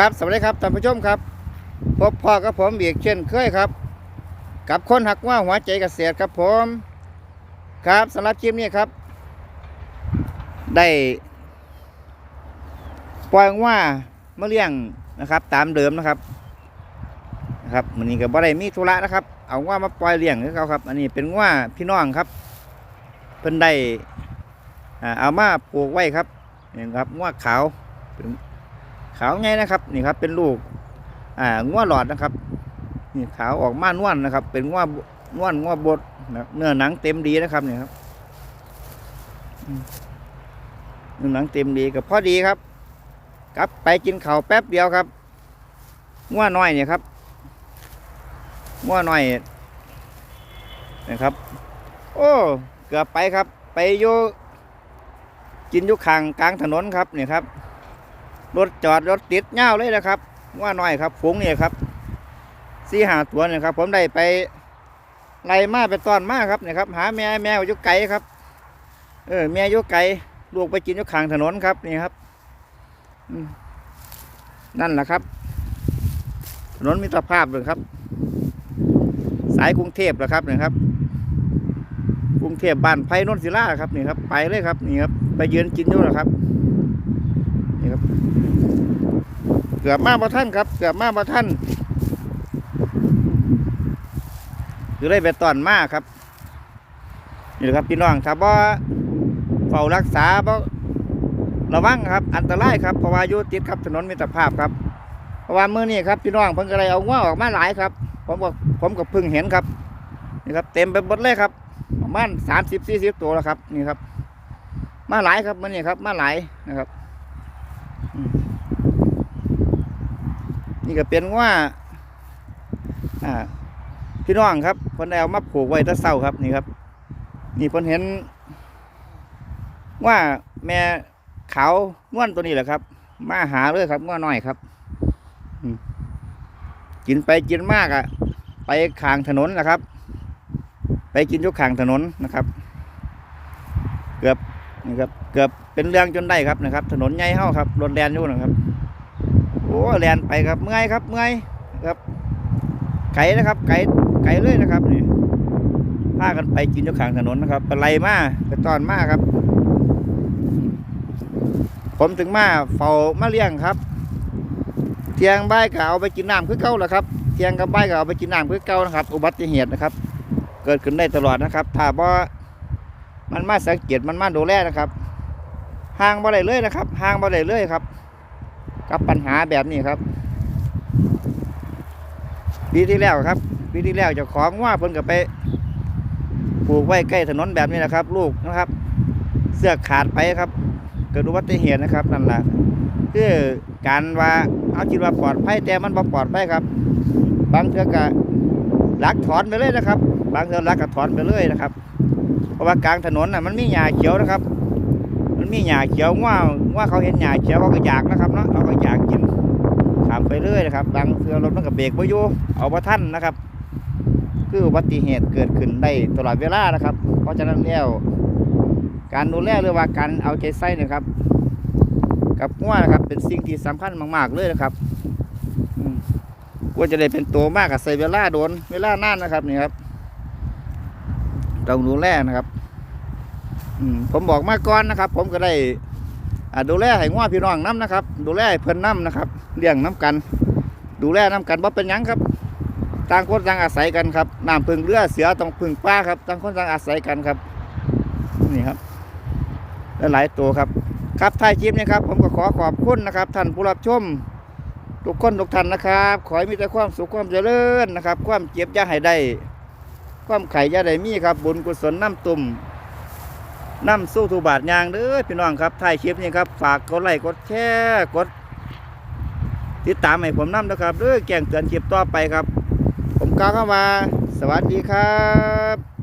ครับสวัสดีครับท่านผู้ชมครับพบพ่อกับผมอียกเช่นเคยครับ กับคนหักว่าหัวใจเกษตรครับผม ครับสำหรับคลิปนี้ครับ ได้ปล่อยว่าเมาเลี้ยงนะครับ ตามเดิมนะครับนะครับมันนี้ก็บ่ได้มีธุระนะครับ เอาว่ามาปล่อยเลี้ยงให้เขาครับ อันนี้เป็นว่าพี่น้องครับเพิ่นได้เอามาปลูกไว้ครับนี่ครับว่าขาวเป็น ขาวไงนะครับนี่ครับเป็นลูกอ่าง้วหลอดนะครับนี่ขาวออกมานวลนะครับ เป็นง้วนวลง้วบดนะเนื้อหนังเต็มดีนะครับนี่ครับเนื้อหนังเต็มดีกับพอดีครับกลับไปกินข้าวแป๊บเดียวครับง้วน้อยเนี่ยครับง้วน้อยนะครับ โอ้เกือบไปครับ ไปอยู่กินยู่ข้างกลางถนนครับเนี่ยครับ รถจอดรถติดเง่าเลยนะครับว่าน้อยครับฝูงนี่ครับสี่หาตัวเนี่ยครับ ผมได้ไปไล่มาไปต้อนมาครับเนี่ยครับ หาแม่แม่อยู่ไกลครับ เออแม่อยู่ไกลลูกไปกินอยู่ข้างถนนครับนี่ครับนั่นแหละครับ ถนนมิตรภาพเลยครับ สายกรุงเทพแหละครับเนี่ยครับกรุงเทพบ้านไผ่นนศิลาครับนี่ครับ ไปเลยครับนี่ครับ ไปยืนกินอยู่นะครับ เกือบมาบ่ท่านครับ เกือบมาบ่ท่านคือได้ไปตอนมาครับนี่แหละครับพี่น้องถ้าบ่เฝ้ารักษาบ่ระวังครับ อันตรายครับเพราะว่าอยู่ติดครับถนนมิตรภาพครับเพราะว่ามื้อนี้ครับพี่น้องเพิ่นก็เลยเอาง้อออกมาหลายครับ ผมก็ผมก็เพิ่งเห็นครับนี่ครับ เต็มไปหมดเลยครับประมาณสามสิบสี่สิบตัวแล้วครับ นี่ครับ มาหลายครับมื้อนี้ครับ มาหลายนะครับ นี่ก็เป็นว่าอ่าพี่น้องครับเพิ่นได้เอามาผูกไว้ตะเศร้าครับนี่ครับ นี่เพิ่นเห็น ว่าแม่ขาวนวลตัวนี้แหละครับ มาหาเลยครับง้อน้อยครับกินไปกินมากอะ่ะ ไปขางถนนนะครับ ไปกินยุคข้างถนนนะครับ เกือบนี่ครับ เกือบเป็นเรื่องจนได้ครับนะครับ ถนนใหญ่เฮาครับรถแลนอยู่นะครับ อ้แลนไปครับเมื่อยครับเมื่อยครับไก่นะครับ ไก่ไก่เลยนะครับนี่พากันไปกินอยู่ข้างถนนนะครับไปไลมาไปตอนมาครับ ผมถึงมาเฝ้ามาเลี้ยงครับ เที่ยงใบก็เอาไปกินน้ำคือเก่าแหละครับเที่ยงกับใบก็เอาไปกินน้ำคือเก่านะครับ อุบัติเหตุนะครับ เกิดขึ้นได้ตลอดนะครับ ถ้าบ่มันมาสังเกตมันมาดูแลนะครับห่างบ่ได้เลยนะครับห่างบ่ได้เลยครับ กับปัญหาแบบนี้ครับปีที่แล้วครับปีที่แล้วจ้าของว่าเพิ่นก็ไปปลูกไว้ใกล้ถนนแบบนี้นะครับ ลูกนะครับ เสื้อขาดไปครับ เกิดอุบัติเหตุนะครับนั่นแหละคือการว่าเอาคิดว่าปลอดภัยแต่มันบ่ปลอดภัยครับ บางเทื่อก็ลักถอนไปเลยนะครับ บางเทื่อลักก็ถอนไปเลยนะครับ เพราะว่ากลางถนนน่ะมันมีหญ้าเขียวนะครับ มันมีหญ้าเขียวว่าว่าเขาเห็นหญ้าเขียวเขาก็อยากนะครับเนาะเขาก็อยากกินขามไปเรื่อยนะครับบางเทื่อรถมันก็เบรกไ่อยู่เอาบ่ทันนะครับ คืออุบัติเหตุเกิดขึ้นได้ตลอดเวลานะครับ เพราะฉะนั้นแล้วการดูแลหรือว่าการเอาใจใส่เนะครับ กับงัวนะครับ เป็นสิ่งที่สำคัญมากๆเลยนะครับกว่าจะได้เป็นตัวมากกับใส่เวลาโดนเวลานานนะครับนี่ครับต้องดูแลนะครับ ผมบอกมาก่อนนะครับ ผมก็ได้ดูแลให้ง้อพี่น้องน้ำนะครับ ดูแลเพิ่นน้ำนะครับเลี้ยงน้ำกัน ดูแลน้ำกันบ่เป็นยังครับต่างคนต่างอาศัยกันครับน้ำพึ่งเรือเสือต้องพึ่งป้าครับต่างคนต่างอาศัยกันครับ นี่ครับหลายตัวครับ ครับท้ายคลิปนี้ครับ ผมก็ขอขอบคุณนะครับ ท่านผู้รับชมทุกคนทุกท่านนะครับ ขอให้มีแต่ความสุขความเจริญนะครับ ความเจ็บย่าให้ได้ ความไข่ย่าได้มีครับ บุญกุศลน้ำตุ่ม นำสู้ถูบาทยางเด้อพี่น้องครับถ่ายคลิปนี้ครับฝากกดไลค์กดแชร์กด ติดตามให้ผมนำนะครับเด้อแกงเตือนคลิปต่อไปครับ ผมกล่าวเข้ามาสวัสดีครับ